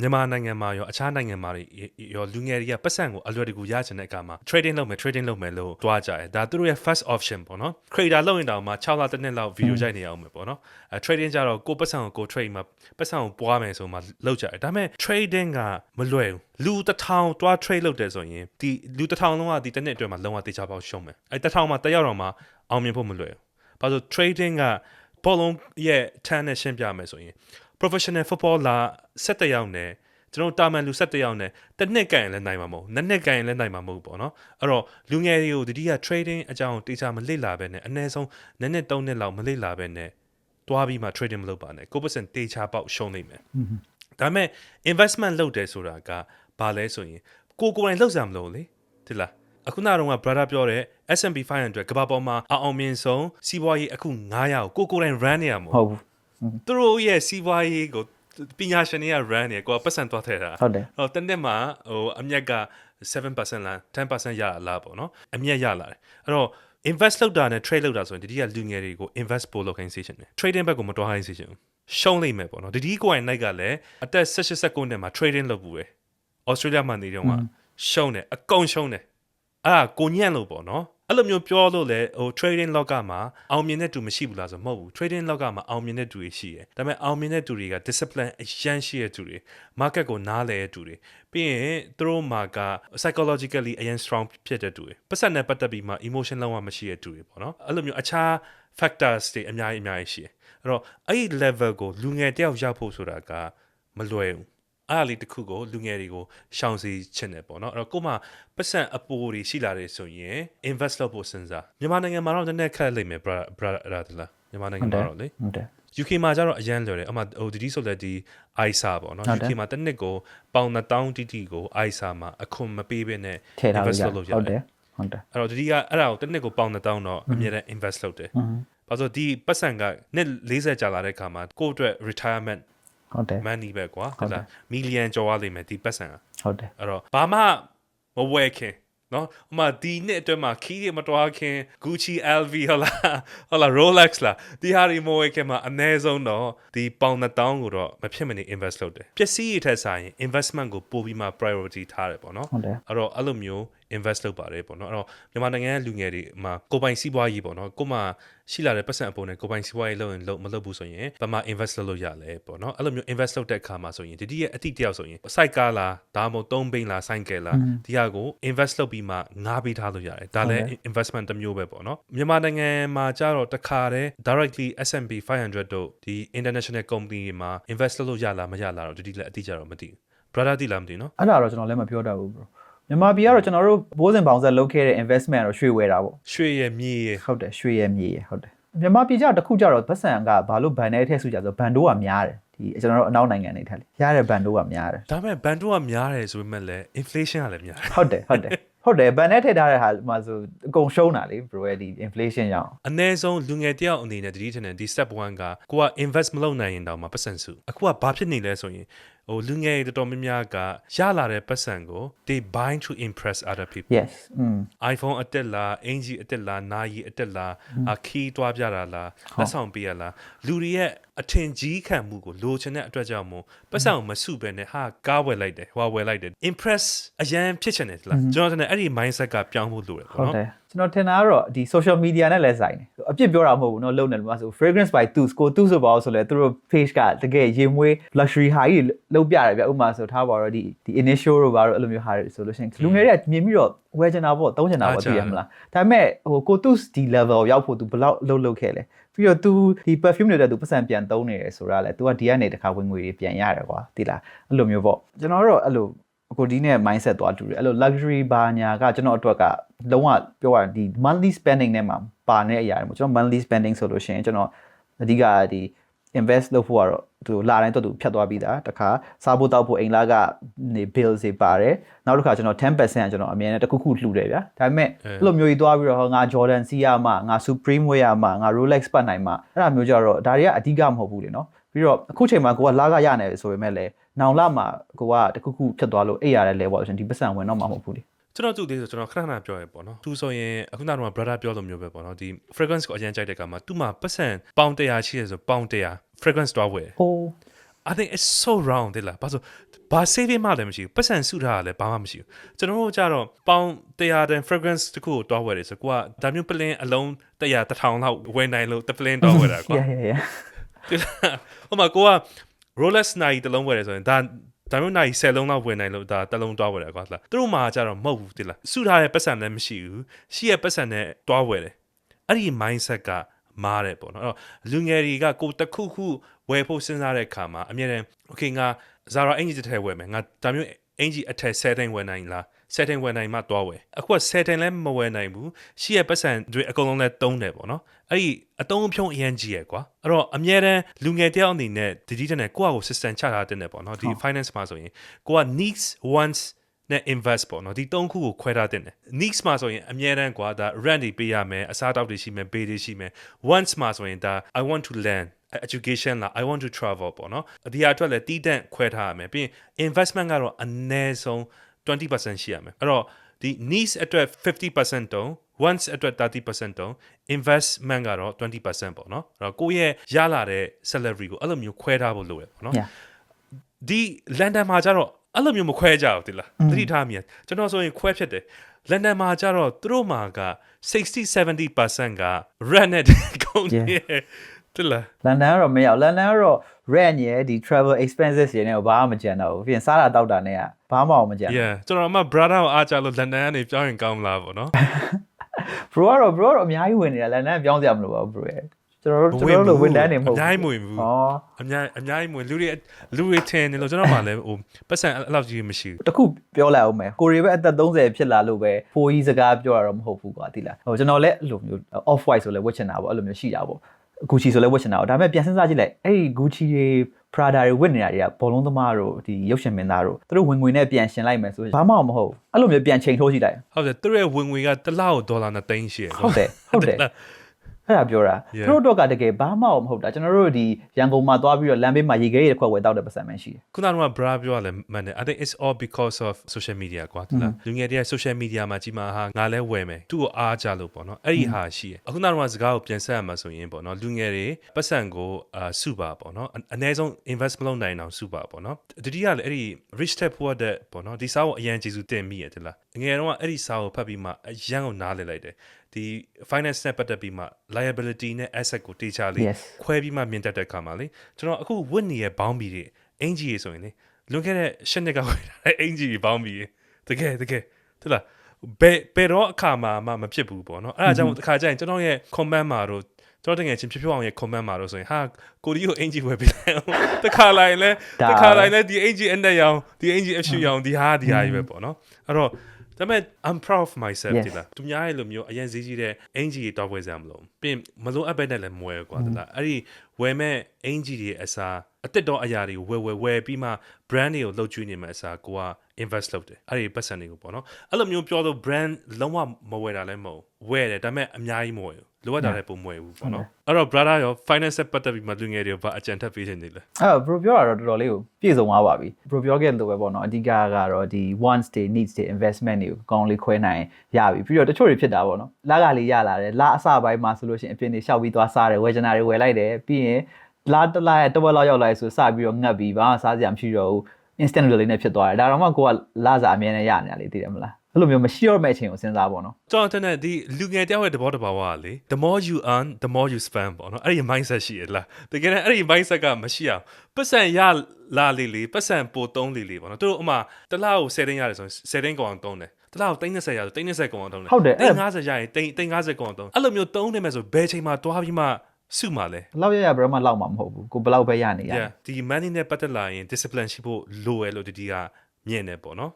မြန်မာနိုင်ငံမှာရောအခြားနိုင်ငံမှာရောလူငယ်တွေကပတ်စံကိုအလွယ်တကူရချင်တဲ့အခါမှာ trading လုပ်မယ် trading လုပ်မယ်လို့တွားကြတယ်ဒါသူတို့ရဲ့ first option ပေါ့နော် creator လုပ်ရင်တောင်မှ6လတစ်နှစ်လောက် video ကြိုက်နေအောင်မယ်ပေါ့နော်အဲ trading ကြတော့ကိုပတ်စံကိုကို trade မှာပတ်စံကိုပွားမယ်ဆိုမှလုပ်ကြတယ်ဒါပေမဲ့ trading ကမလွယ်ဘူးလူတစ်ထောင်တွား trade လုပ်တယ်ဆိုရင်ဒီလူတစ်ထောင်လုံးကဒီတစ်နှစ်အတွင်းမှာလုံးဝတေချာပေါက်ရှုံးမယ်အဲတစ်ထောင်မှာတစ်ယောက်တော့မှအောင်မြင်ဖို့မလွယ်ဘူးဘာလို့ trading ကဘောလုံးရဲ့ turn နဲ့ရှင်းပြမယ်ဆိုရင် professional footballer 7ယောက်နဲ့ကျွန်တော်တာမန်လူ7ယောက်နဲ့တစ်နှစ်ကန်ရင်လည်းနိုင်မှာမဟုတ်နှစ်နှစ်ကန်ရင်လည်းနိုင်မှာမဟုတ်ပေါ့နော်အဲ့တော့လူငယ်တွေကိုတတိယ trading အကြောင်းတေချာမလေ့လာပဲနဲ့အနည်းဆုံးနည်းနည်း3နှစ်လောက်မလေ့လာပဲနဲ့တွားပြီးမှ trading မလုပ်ပါနဲ့ကိုပတ်စံတေချာပေါက်ရှုံးနေမယ်ဒါပေမဲ့ investment လုပ်တယ်ဆိုတာကဘာလဲဆိုရင်ကိုကိုယ်တိုင်လှုပ်စရာမလိုလေဒီလားအခုနကတော့ brother ပြောတဲ့ S&P 500ကမ္ဘာပေါ်မှာအအောင်မြင်ဆုံးစီးပွားရေးအခု900ကိုကိုကိုယ်တိုင် run နေရမှာဟုတ်ဘူး သူတို့ရဲ့စီးပွားရေးကိုပညာရှင်တွေက run နေကိုကပတ်စံသွားထည့်တာဟုတ်တယ်ဟိုတနေ့မှာဟိုအမြက်က7%လား10%ရလာလားပေါ့နော်အမြက်ရလာတယ်အဲ့တော့ invest လုပ်တာနဲ့ trade လုပ်တာဆိုရင်တတိယလူငယ်တွေကို invest ပို့လုပ်ခိုင်းစေချင်တယ် trading ဘက်ကိုမတွားခိုင်းစေချင်ဘူးရှုံးလိမ့်မယ်ပေါ့နော်တတိကိုယ်တိုင် night ကလည်းအသက်16 19နှစ်မှာ trading လုပ်ဘူးပဲ Australia မှာနေတော့ကရှုံးတယ်အကုန်ရှုံးတယ်အဲ့ဒါကိုညံ့လို့ပေါ့နော် အဲ့လိုမျိုးပြောလို့လေဟို trading လောကမှာအောင်မြင်တဲ့သူမရှိဘူးလားဆိုမဟုတ်ဘူး trading လောကမှာအောင်မြင်တဲ့သူတွေရှိတယ်ဒါပေမဲ့အောင်မြင်တဲ့သူတွေက discipline အရန်ရှိတဲ့သူတွေ market ကိုနားလည်တဲ့သူတွေပြီးရင်သူတို့မှာက psychologically အရန် strong ဖြစ်တဲ့သူတွေပတ်သက်နဲ့ပတ်သက်ပြီးမှ emotion လုံးဝမရှိတဲ့သူတွေပေါ့နော်အဲ့လိုမျိုးအခြား factors တွေအများကြီးအများကြီးရှိတယ်အဲ့တော့အဲ့ဒီ level ကိုလူငယ်တယောက်ရောက်ဖို့ဆိုတာကမလွယ်ဘူး အားလေးတစ်ခုကိုလူငယ်တွေကိုရှောင်စီချင်တယ်ပေါ့နော်အဲ့တော့ကိုမှပတ်စံအပိုးတွေရှိလာတယ်ဆိုရင် invest လုပ်ဖို့စဉ်းစားမြန်မာနိုင်ငံမှာတော့နည်းနည်းခက်လိမ့်မယ် brother brother လားမြန်မာနိုင်ငံမှာတော့လေဟုတ်တယ် UK မှာကျတော့အရန်လွယ်တယ်အမှဟိုဒီဒီဆိုလည်းဒီ ISA ပေါ့နော်ဟုတ်တယ် UK မှာတစ်နှစ်ကိုပေါင်1000တိတိကို ISA မှာအခွန်မပေးဘဲနဲ့ထည့်ထားလို့ invest ရလုပ်လို့ရဟုတ်တတယ်ယ်ဟုတ်တယ်အဲ့တော့ဒီကအဲ့ဒါကိုတစ်နှစ်ကိုပေါင်1000တော့အမြဲတမ်း invest လုပ်တယ်ဘာလို့ဒီပတ်စံကနှစ်40ကြာလာတဲ့ခါမှာကိုယ့်အတွက် retirement ဟုတ်တယ် money ပဲကွာဟုတ်တယ်လား million ကျော်ရလိမ့်မယ်ဒီပတ်စံကဟုတ်တယ်အဲ့တော့ဘာမှမဝယ်ခင်နော်အမဒီနှစ်အတွင်းမှာခီးတွေမတွားခင် Gucci LV ဟလာဟလာ Rolex လာဒီဟာတွေမဝယ်ခင်မှာအနည်းဆုံးတော့ဒီပေါင်1000ကိုတော့မဖြစ်မနေ invest လုပ်တယ်ပစ္စည်းတွေထက်ဆိုင်ရင် investment ကိုပို့ပြီးမှ priority ထားတယ်ပေါ့နော်ဟုတ်တယ်အဲ့တော့အဲ့လိုမျိုး invest လုပ်ပါတယ်ပေါ့နော်အဲ့တော့မြန်မာနိုင်ငံရဲ့လူငယ်တွေမှာကိုယ်ပိုင်စီးပွားရေးပေါ့နော်ကိုယ်မှရှိလာတဲ့ပတ်စံအပေါ်နဲ့ကိုယ်ပိုင်စီးပွားရေးလုပ်ရင်လုပ်မလုပ်ဘူးဆိုရင်ဘာမှ invest လုပ်လို့ရလဲပေါ့နော်အဲ့လိုမျိုး invest လုပ်တဲ့အခါမှာဆိုရင်ဒီဒီရဲ့အတိတယောက်ဆိုရင် site ကားလားဒါမှမဟုတ်သုံးဘိန်းလား sign ကဲလားဒီဟာကို invest လုပ်ပြီးမှငားပေးထားလို့ရတယ်ဒါလည်း investment တစ်မျိုးပဲပေါ့နော်မြန်မာနိုင်ငံမှာကျတော့တခါတည်း directly S&P 500တို့ဒီ international company တွေမှာ invest လုပ်လို့ရလားမရလားတော့ဒီဒီလည်းအတိအကျတော့မသိဘူး brother သိလားမသိဘူးနော်အဲ့ဒါတော့ကျွန်တော်လည်းမပြောတတ်ဘူး bro မြန်မာပြည်ကတော့ကျွန်တော်တို့ဘိုးစင်ပေါင်ဆက်လုပ်ခဲ့တဲ့ investment ကတော့ရွှေဝယ်တာပေါ့ရွှေရည်မြေရည်ဟုတ်တယ်ရွှေရမြေရဟုတ်တယ်မြန်မာပြည်ကျတော့တစ်ခုကျတော့ပတ်စံကဘာလို့ဘန်နဲ့ထည့်ဆူကြဆိုဘန်ဒိုးကများတယ်ဒီကျွန်တော်တို့အနောက်နိုင်ငံတွေထက်လေရတဲ့ဘန်ဒိုးကများတယ်ဒါပေမဲ့ဘန်တို့ကများတယ်ဆိုပေမဲ့လည်း inflation ကလည်းများတယ်ဟုတ်တယ်ဟုတ်တယ်ဟုတ်တယ်ဘန်နဲ့ထည့်ထားတဲ့ဟာမှာဆိုအကုန်ရှုံးတာလေ bro ရဲ့ဒီ inflation ကြောင့်အနည်းဆုံးလူငယ်တယောက်အနေနဲ့တတိထင်တယ်ဒီ step 1ကကိုက invest မလုပ်နိုင်ရင်တောင်မှပတ်စံစုအခုကဘာဖြစ်နေလဲဆိုရင် ဟိုလူငယ်တွေတော်တော်များများကရလာတဲ့ပတ်စံကို they buy to impress other people yes อืม iPhone အတက်လားအင်ဂျီအတက်လားနာယီအတက်လားအခီးတွားပြတာလားလက်ဆောင်ပေးရလားလူတွေရဲ့အထင်ကြီးခံမှုကိုလိုချင်တဲ့အတွက်ကြောင့်မို့ပတ်စံကိုမစုပဲနဲ့ဟာကားဝယ်လိုက်တယ်ဟွာဝယ်လိုက်တယ် impress အရန်ဖြစ်ချင်တယ်လားကျွန်တော်ထင်တယ်အဲ့ဒီ mindset ကပြောင်းဖို့လိုတယ်ပေါ့ ဟုတ် နော် တယ်ကျွန်တော်ထင်တာကတော့ဒီ social media နဲ့လည်းဆိုင်တယ်အပြစ်ပြောတာမဟုတ်ဘူးเนาะလုံနေလို့မဆို fragrance by tools ကို tools ဆိုပါအောင်ဆိုလဲသူတို့ page ကတကယ်ရေမွေး luxury high ကြီးလုံးပြတယ်ဗျဥပမာဆိုထားပါတော့ဒီဒီ initial တို့ဘာတို့အဲ့လိုမျိုးဟာတွေဆိုလို့ရှိရင်လူငယ်တွေကမြင်ပြီးတော့ ဝယ်ချင်တာပေါ့သုံးချင်တာပေါ့သိရမလားဒါပေမဲ့ဟိုကို tools ဒီ level ရောက်ဖို့ तू ဘယ်လောက်လှုပ်လှုပ်ခဲ့လဲပြီးတော့ तू ဒီ perfume တွေတဲ့ तू ပတ်စံပြန်သုံးနေတယ်ဆိုတာလဲ तू ကဒီကနေတခါဝင်ငွေတွေပြန်ရတယ်ကွာသိလားအဲ့လိုမျိုးပေါ့ကျွန်တော်တို့အဲ့လို ကိုဒီနဲ့ mindset သွားတူတယ်အဲ့လို luxury ဘာညာကကျွန်တော်အတွက်ကလုံးဝပြောရရင်ဒီ monthly spending နဲ့မှာပါနေတဲ့အရာတွေပေါ့ကျွန်တော် monthly spending ဆိုလို့ရှိရင်ကျွန်တော်အဓိကဒီ invest လုပ်ဖို့ကတော့သူလာတိုင်းတော့သူဖြတ်သွားပြီးသားတခါစားဖို့တောက်ဖို့အိမ်လာကနေ bill တွေပါတယ်နောက်တစ်ခါကျွန်တော်10%ကကျွန်တော်အမြဲတမ်းတစ်ခုခုလှူတယ်ဗျာဒါပေမဲ့အဲ့လိုမျိုးကြီးသွားပြီးတော့ဟောငါ Jordan စီးရမှာငါ Supreme ဝယ်ရမှာငါ Rolex ပတ်နိုင်မှာအဲ့ဒါမျိုးကြတော့ဒါတွေကအဓိကမဟုတ်ဘူးလေနော်ပြီးတော့အခုချိန်မှာကိုကလာကရနေတယ်ဆိုပေမဲ့လည်းနောင်လာမှာကိုကတစ်ခုခုဖြတ်သွားလို့အိပ်ရတဲ့ level ဆိုရင်ဒီပတ်စံဝင်တော့မှာမဟုတ်ဘူးလေ ကျွန်တော်သူ့သေးဆိုကျွန်တော်ခဏခဏပြောရပေါ့နော်သူဆိုရင်အခုနကတော့ brother ပြောလိုမျိုးပဲပေါ့နော်ဒီ fragrance ကိုအရင်ကြိုက်တဲ့ကမှာသူ့မှာပတ်စံပေါင်100ရှိရဆိုပေါင်100 fragrance တွားဝယ်ဟို I think it's so wrong တဲ့လားဘာလို့ဘာ saving မှလည်းမရှိဘူးပတ်စံစုထားတာလည်းဘာမှမရှိဘူးကျွန်တော်တို့ကြတော့ပေါင်100တန် fragrance တခုကိုတွားဝယ်တယ်ဆိုကိုကဒါမျိုးပလင်းအလုံး100 1000လောက်ဝယ်နိုင်လို့တပလင်းတွားဝယ်တာကွာ yeah yeah yeah တိလားဟိုမှာကိုက Rolex နိုင်တစ်လုံးဝယ်တယ်ဆိုရင်ဒါ ဒါမျိုးနိုင်10လုံးလောက်ဝယ်နိုင်လို့ဒါတစ်လုံးတွားဝယ်တယ်ကွာလားသူတို့မှာကြတော့မဟုတ်ဘူးတိလားစုထားတဲ့ပတ်စံလည်းမရှိဘူးရှိရဲ့ပတ်စံနဲ့တွားဝယ်တယ်အဲ့ဒီ mindset ကမားတယ်ပေါ့နော်အဲ့တော့လူငယ်တွေကကိုတစ်ခုခုဝယ်ဖို့စဉ်းစားတဲ့အခါမှာအမြဲတမ်း okay ငါ Zara အင်ဂျီတစ်ထည်ဝယ်မယ်ငါဒါမျိုးအင်ဂျီအထည်7ဝယ်နိုင်လား 7ဝယ်နိုင်မှတွားဝယ်အခုက7လည်းမဝယ်နိုင်ဘူးရှိရဲ့ပတ်စံတွေအကုန်လုံးလည်းတုံးတယ်ပေါ့နော်အဲ့ဒီအတုံးအဖြုံးအရင်ကြီးရယ်ကွာအဲ့တော့အမြဲတမ်းလူငယ်တယောက်အနေနဲ့ဒီဒီတဲ့နဲ့ကိုယ့်အကို system ချထားတဲ့တယ်ပေါ့နော်ဒီ finance မှာဆိုရင်ကိုက needs wants နဲ့ invest ပေါ့နော်ဒီသုံးခုကိုခွဲထားတဲ့တယ် needs မှာဆိုရင်အမြဲတမ်းကွာဒါ rent တွေပေးရမယ်အစားအသောက်တွေရှိမယ် pay တွေရှိမယ် wants မှာဆိုရင်ဒါ i want to learn education လား i want to travel ပေါ့နော်အဒီအတွက်လည်းတီးတန့်ခွဲထားရမယ်ပြီးရင် investment ကတော့အနည်းဆုံး 20%ရှိရမယ်အဲ့တော့ဒီ needs အတွက်50%တုံး once အတွက်30%တုံး investment ကတော့20%ပေါ့နော်အဲ့တော့ကိုယ့်ရဲ့ရလာတဲ့ salary ကိုအဲ့လိုမျိုးခွဲထားဖို့လိုရပေါ့နော် yeah ဒီလန်ဒန်မှာကျတော့အဲ့လိုမျိုးမခွဲကြဘူးတိလားသတိထားမိရကျွန်တော်ဆိုရင်ခွဲဖြစ်တယ်လန်ဒန်မှာကျတော့သူတို့မှာက60 70%က rent နဲ့ကုန်နေ တိလားလန်ဒန်ကတော့မရောက်လန်ဒန်ကတော့ rent ရယ်ဒီ travel expenses ရယ်နဲ့ဘာမှမကျန်တော့ဘူးပြီးရင်စားတာတောက်တာနဲ့ကဘာမှမကျန်ဘူး yeah ကျွန်တော်အမ brother ကိုအားကြလို့လန်ဒန်ကနေပြောင်းရင်ကောင်းမလားပေါ့နော် bro ကတော့ bro ကတော့အများကြီးဝင်နေတာလန်ဒန်ကပြောင်းစရာမလိုပါဘူး bro ရယ်ကျွန်တော်တို့ကျွန်တော်တို့လိုဝန်တန်းနေမဟုတ်အများကြီးမဝင်ဘူးဩအများအများကြီးမဝင်လူတွေလူတွေထင်နေလို့ကျွန်တော်မှလည်းဟိုပတ်စံအဲ့လောက်ကြီးမရှိဘူးတခုပြောလိုက်အောင်မယ်ကိုရီပဲအသက်30ဖြစ်လာလို့ပဲဖိုးကြီးစကားပြောတာတော့မဟုတ်ဘူးကွာတိလားဟိုကျွန်တော်လည်းအဲ့လိုမျိုး off white ဆိုလဲဝတ်ချင်တာပေါ့အဲ့လိုမျိုးရှိတာပေါ့ Gucci ဆိုလဲဝတ်ချင်တာပေါ့ဒါပေမဲ့ပြန်စဉ်းစားကြည့်လိုက်အဲ့ဒီ Gucci တွေ Prada တွေဝတ်နေတာတွေကဘောလုံးသမားတို့ဒီရုပ်ရှင်မင်းသားတို့သူတို့ဝင်ငွေနဲ့ပြန်ရှင်လိုက်မယ်ဆိုရင်ဘာမှမဟုတ်ဘူးအဲ့လိုမျိုးပြန်ချိန်ထိုးကြည့်လိုက်ဟုတ်တယ်သူတို့ရဲ့ဝင်ငွေကတစ်လောက်ဒေါ်လာ2သိန်းရှိရယ်ဟုတ်တယ်ဟုတ်တယ် အဲ့ဒါပြောတာ Yeah. သူတို့တော့ကတကယ်ဘာမှမဟုတ်တာကျွန်တော်တို့ဒီရန်ကုန်မှာသွားပြီးတော့လမ်းဘေးမှာရေခဲရေတစ်ခွက်ဝယ်တောက်တဲ့ပတ်စံမှရှိတယ်ခုနက bra ပြောရလဲမှန်တယ် I think it's all because of social media ကွာတလားလူငယ်တွေက social media မှာကြီးမှာဟာငါလဲဝယ်မယ်သူ့ကိုအားကြလို့ပေါ့နော်အဲ့ဒီဟာရှိရအခုနကစကားကိုပြန်ဆက်ရမှာဆိုရင်ပေါ့နော်လူငယ်တွေပတ်စံကိုအာစုပါပေါ့နော်အအနည်းဆုံး invest မလုပ်နိုင်အောင်စုပါပေါ့နော်တတိယလည်းအဲ့ဒီ rich step forward တဲ့ပေါ့နော်ဒီစာကိုအရန်ကျေစုတင်မိရတယ်လားငယ်တော့အဲ့ဒီစာကိုဖတ်ပြီးမှအရန်ကိုနားလည်လိုက်တယ် ဒီ finance နဲ့ပတ်သက်ပြီးမှ liability နဲ့ asset ကိုတေချာလေး Yes. ခွဲပြီးမှမြင်တတ်တဲ့ခါမှာလေကျွန်တော်အခုဝတ်နေတဲ့ဘောင်းဘီတွေအင်ဂျီတွေဆိုရင်လေလွန်ခဲ့တဲ့ရှစ်နှစ်ကဝယ်ထားတဲ့အင်ဂျီတွေဘောင်းဘီတွေတကယ်တကယ်တလားဘယ်ဘယ်တော့အခါမှာမှမဖြစ်ဘူးပေါ့နော်အဲ့ဒါကြောင့်တစ်ခါကျရင်ကျွန်တော်ရဲ့ comment မှာတော့ကျွန်တော်တကယ်ချင်းဖြစ်ဖြစ်အောင်ရဲ့ comment မှာတော့ဆိုရင်ဟာကိုဒီကိုအင်ဂျီဝယ်ပေးလိုက်အောင်တစ်ခါလိုက်လဲဒါတစ်ခါလိုက်လဲဒီအင်ဂျီအနဲ့ရောင်ဒီအင်ဂျီအဖြူရောင်ဒီဟာဒီဟာကြီးပဲပေါ့နော်အဲ့တော့ ဒါပေမဲ့ I'm proud of myself Yes. ဒီလားသူများရဲ့လိုမျိုးအရင်ဈေးကြီးတဲ့အင်ဂျီတွေတောက်ဝယ်စရာမလိုပြင်မလိုအပ်ပဲနဲ့လည်းမဝယ်ကွာဒီလားအဲ့ဒီဝယ်မဲ့အင်ဂျီတွေအစား အတက်တော့အရာတွေကိုဝယ်ဝယ်ဝယ်ပြီးမှ brand တွေကိုလှုပ်ကျွေးနေမဲ့အစားကိုက invest လုပ်တယ်အဲ့ဒီပတ်စံတွေကိုပေါ့နော်အဲ့လိုမျိုးပြောလို့ brand လုံးဝမဝယ်တာလည်းမဟုတ်ဘူးဝယ်တယ်ဒါပေမဲ့အများကြီးမဝယ်ဘူးလိုအပ်တာလည်းပုံမဝယ်ဘူးပေါ့နော်အဲ့တော့ brother ရော finance နဲ့ပတ်သက်ပြီးမှလူငယ်တွေကိုဘာအကြံထပ်ပေးချင်သေးလဲအဲ့တော့ bro ပြောတာတော့တော်တော်လေးကိုပြည့်စုံသွားပါပြီ bro ပြောခဲ့လို့ပဲပေါ့နော်အဓိကကတော့ဒီ wants တွေ needs တွေ investment တွေကိုကောင်းလေးခွဲနိုင်ရပြီပြီးတော့တချို့တွေဖြစ်တာပေါ့နော်လကလေးရလာတယ်လအစပိုင်းမှာဆိုလို့ရှိရင်အပြင်တွေရှောက်ပြီးသွားစားတယ်ဝယ်ချင်တာတွေဝယ်လိုက်တယ်ပြီးရင် လာတစ်လားတစ်ဝက်လောက်ရောက်လာဆိုစပြီးတော့ငတ်ပြီးဘာမှစားစရာမရှိတော့ဘူး instant လေးနဲ့ဖြစ်သွားတယ်ဒါတော့မှကိုကလာစားအမြဲတမ်းရနေတာလေသိတယ်မလားအဲ့လိုမျိုးမရှိတော့မဲ့အချိန်ကိုစဉ်းစားပေါ့နော်ကျွန်တော်တဲ့ဒီလူငယ်တယောက်ရဲ့သဘောတဘာဝကလေ the more you earn the more you spend ပေါ့နော်အဲ့ဒီ mindset ရှိရလားတကယ်လည်းအဲ့ဒီ mindset ကမရှိအောင်ပတ်စံရလာလေလေပတ်စံပိုသုံးလေလေပေါ့နော်သူတို့အမှတစ်လားကို10သိန်းရတယ်ဆိုရင်10သိန်းကောင်အောင်သုံးတယ်တစ်လားကို30ရဆို30ကောင်အောင်သုံးတယ်ဟုတ်တယ်အဲ့သိန်း50ရရင်သိန်းသိန်း50ကောင်အောင်သုံးအဲ့လိုမျိုးသုံးနေမယ်ဆိုဘယ်ချိန်မှာတွားပြီးမှ စုမှာလဲဘယ်လောက်ရရဘယ်တော့မှလောက်မှာမဟုတ်ဘူးကိုဘယ်လောက်ပဲရနေရ yeah ဒီ money နဲ့ပတ်သက်လာရင် discipline ရှိဖို့လိုရလို့ဒီဒီကမြင်တယ်ပေါ့နော်